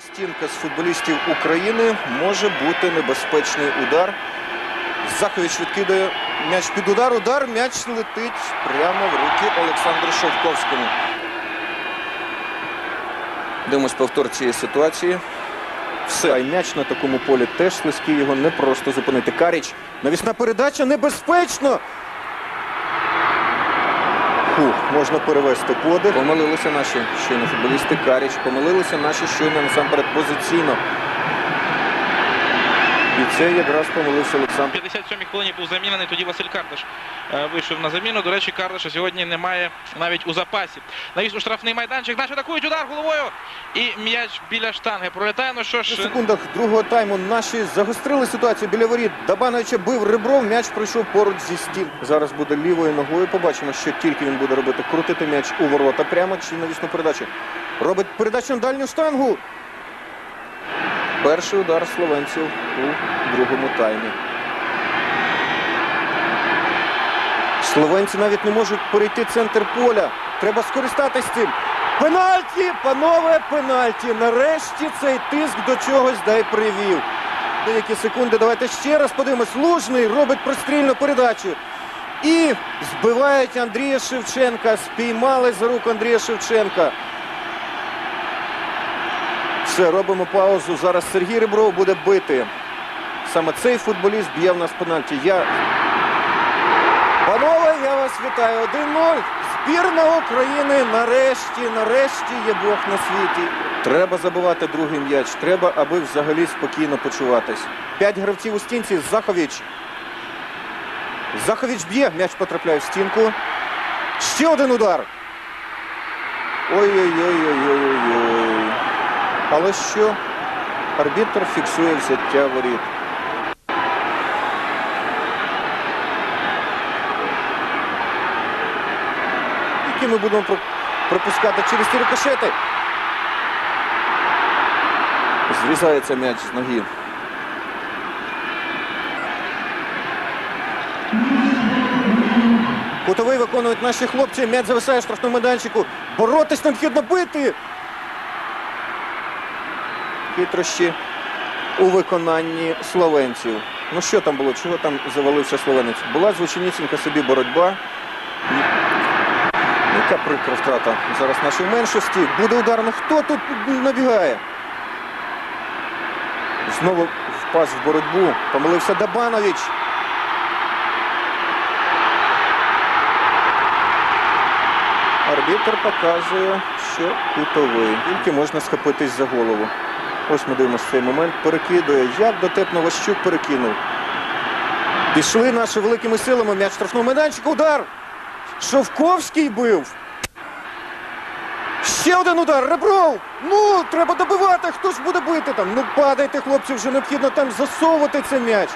Стінка з футболістів України може бути небезпечний удар. Захович відкидає м'яч під удар. Удар м'яч летить прямо в руки Олександру Шовковському. Дивимось повтор цієї ситуації. Все, а й м'яч на такому полі теж слизький, його не просто зупинити. Каріч. Навісна передача небезпечно. Фух, можна перевести подих. Помилилися наші щойно футболісти. Каріч. Помилилися наші щойно насамперед позиційно. І це якраз помилився Олександр. 57-й хвилині був замінений, тоді Василь Кардаш е, вийшов на заміну. До речі, Кардаша сьогодні немає навіть у запасі. Навіс у штрафний майданчик. Наші атакують удар головою. І м'яч біля штанги пролітає. Ну що ж, секундах другого тайму наші загострили ситуацію біля воріт. Дабановича бив ребром, м'яч пройшов поруч зі стін. Зараз буде лівою ногою. Побачимо, що тільки він буде робити. Крутити м'яч у ворота прямо чи навісну передачу. Робить передачу на дальню штангу. Перший удар словенців у другому таймі. Словенці навіть не можуть перейти центр поля. Треба скористатись цим. Пенальті, панове, пенальті. Нарешті цей тиск до чогось дай привів. Деякі секунди. Давайте ще раз подивимось. Лужний робить прострільну передачу. І збивають Андрія Шевченка. Спіймали за руку Андрія Шевченка. Все, робимо паузу. Зараз Сергій Ребров буде бити. Саме цей футболіст б'є в нас пенальті. Я Панове, я вас вітаю. 1-0. Збірна України нарешті, нарешті є Бог на світі. Треба забивати другий м'яч. Треба, аби взагалі спокійно почуватись. П'ять гравців у стінці. Заховіч. Заховіч б'є. М'яч потрапляє в стінку. Ще один удар. Ой-ой-ой-ой-ой-ой. Але що? Арбітр фіксує взяття воріт. які ми будемо пропускати через ті рикошети. Зрізається м'яч з ноги. Кутовий виконують наші хлопці. М'яч зависає в штрафному майданчику. Боротись необхідно бити. Хитрощі у виконанні словенців. Ну що там було? Чого там завалився словенець? Була звичайнісінька собі боротьба. Яка прикра втрата зараз нашої меншості. Буде удар. Ну хто тут набігає? Знову впас в боротьбу. Помилився Дабанович. Арбітр показує, що кутовий. Тільки можна схопитись за голову. Ось ми дивимося цей момент. Перекидує. Як дотепно Ващук перекинув. Пішли наші великими силами. М'яч штрафного майданчика. Удар. Шовковський бив. Ще один удар. Ребров. Ну, треба добивати. Хто ж буде бити там? Ну, падайте, хлопці, вже необхідно там засовувати цей м'яч.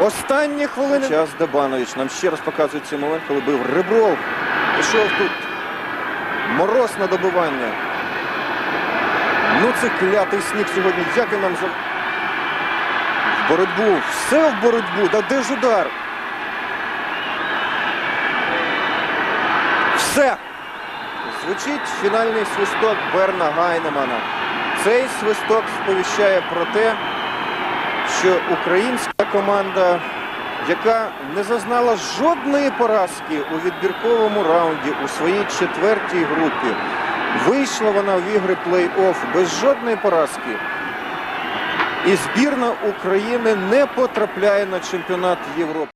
Останні хвилини. Час Дебанович. Нам ще раз показують цей момент, коли бив Ребров. Пішов тут. Мороз на добивання. Ну, це клятий сніг сьогодні. Як він нам за. Боротьбу. Все в боротьбу. Да де ж удар? Все. Звучить фінальний свисток Берна Гайнемана. Цей свисток сповіщає про те, що українська команда, яка не зазнала жодної поразки у відбірковому раунді у своїй четвертій групі, вийшла вона в ігри плей-офф без жодної поразки. І збірна України не потрапляє на чемпіонат Європи.